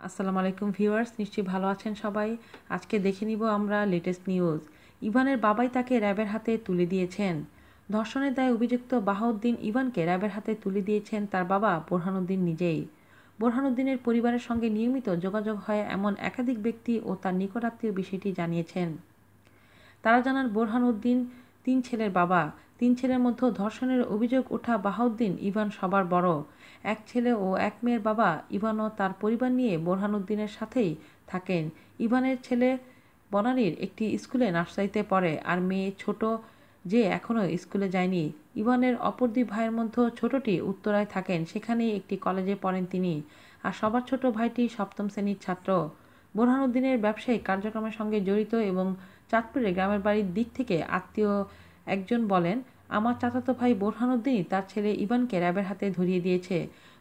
আসসালামু আলাইকুম ভিউয়ার্স, নিশ্চয়ই ভালো আছেন সবাই? আজকে দেখে নিব আমরা লেটেস্ট নিউজ ইভানের বাবাই তাকে র্যাবের হাতে তুলে দিয়েছেন। ধর্ষণের দায়ে অভিযুক্ত বাহাউদ্দিন ইভানকে র্যাবের হাতে তুলে দিয়েছেন তার বাবা বোরহানুদ্দিন নিজেই। বোরহানুদ্দিনের পরিবারের সঙ্গে নিয়মিত যোগাযোগ হয় এমন একাধিক ব্যক্তি ও তার নিকটাত্মীয় বিষয়টি জানিয়েছেন। তারা জানান, বোরহানুদ্দিন তিন ছেলের বাবা। তিন ছেলের মধ্যে ধর্ষণের অভিযোগ ওঠা বাহাউদ্দিন ইভান সবার বড়। এক ছেলে ও এক মেয়ের বাবা ইভানও তার পরিবার নিয়ে বোরহানুদ্দিনের সাথেই থাকেন। ইভানের ছেলে বনানীর একটি স্কুলে নার্সারিতে পড়ে আর মেয়ে ছোট যে এখনও স্কুলে যায়নি। ইভানের অপর দুই ভাইয়ের মধ্যে ছোটটি উত্তরায় থাকেন। সেখানেই একটি কলেজে পড়েন তিনি। আর সবার ছোট ভাইটি সপ্তম শ্রেণির ছাত্র। বোরহানুদ্দিনের ব্যবসায়িক কার্যক্রমের সঙ্গে জড়িত এবং চাঁদপুরে গ্রামের বাড়ির দিক থেকে আত্মীয় একজন বলেন, আমার চাচাতো ভাই বোরহানুদ্দিনই তার ছেলে ইভানকে র্যাবের হাতে ধরিয়ে দিয়েছে।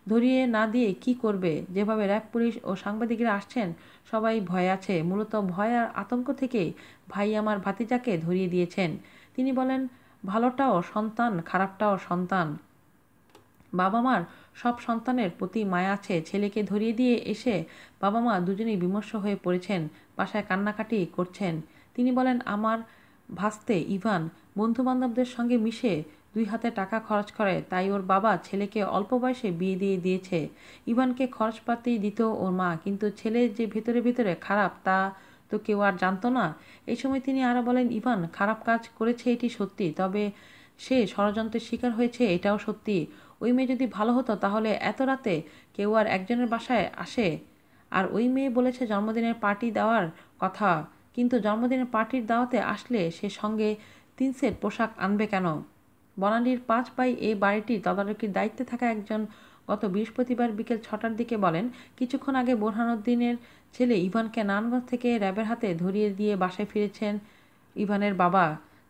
ধরিয়ে না দিয়ে কি করবে? যেভাবে র্যাব পুলিশ ও সাংবাদিকরা আসছেন, সবাই ভয় আছে। মূলত ভয় আর আতঙ্ক থেকে ভাই আমার ভাতিজাকে ধরিয়ে দিয়েছেন। তিনি বলেন, ভালোটাও সন্তান, খারাপটাও সন্তান। বাবা মার সব সন্তানের প্রতি মায়া আছে। ছেলেকে ধরিয়ে দিয়ে এসে বাবা মা দুজনেই বিমর্ষ হয়ে পড়েছেন, বাসায় কান্নাকাটি করছেন। তিনি বলেন, আমার ভাসতে ইভান বন্ধুবান্ধবদের সঙ্গে মিশে দুই হাতে টাকা খরচ করে, তাই ওর বাবা ছেলেকে অল্প বয়সে বিয়ে দিয়ে দিয়েছে। ইভানকে খরচপাতি দিত ওর মা, কিন্তু ছেলে যে ভেতরে ভেতরে খারাপ, তা তো কেউ আর জানতো না। এই সময় তিনি আরও বলেন, ইভান খারাপ কাজ করেছে এটি সত্যি, তবে সে ষড়যন্ত্রের শিকার হয়েছে, এটাও সত্যি। ওই মেয়ে যদি ভালো হতো, তাহলে এত রাতে কেউ আর একজনের বাসায় আসে? আর ওই মেয়ে বলেছে জন্মদিনের পার্টি দেওয়ার কথা, কিন্তু জন্মদিনের পার্টির দাওয়াতে আসলে সে সঙ্গে তিন সেট পোশাক আনবে কেন? বনানীর পাঁচ পাই এই বাড়িটির তদারকির দায়িত্বে থাকা একজন গত বৃহস্পতিবার বিকেল ছটার দিকে বলেন, কিছুক্ষণ আগে বোরহানুদ্দিনের ছেলে ইভানকে নানগঞ্জ থেকে র্যাবের হাতে ধরিয়ে দিয়ে বাসায় ফিরেছেন ইভানের বাবা।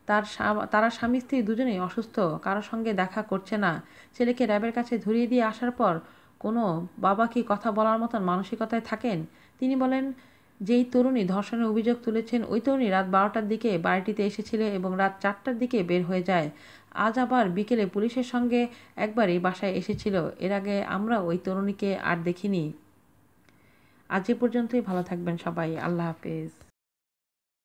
তার তারা স্বামী স্ত্রী দুজনেই অসুস্থ কারোর সঙ্গে দেখা করছে না। ছেলেকে র্যাবের কাছে ধরিয়ে দিয়ে আসার পর কোনো বাবা কি কথা বলার মতন মানসিকতায় থাকেন? তিনি বলেন, যেই তরুণী ধর্ষণের অভিযোগ তুলেছেন, ওই তরুণী রাত বারোটার দিকে বাড়িটিতে এসেছিল এবং রাত চারটার দিকে বের হয়ে যায়। আজ আবার বিকেলে পুলিশের সঙ্গে একবারই বাসায় এসেছিল। এর আগে আমরা ওই তরুণীকে আর দেখিনি। আজ এ পর্যন্তই, ভালো থাকবেন সবাই। আল্লাহ হাফেজ।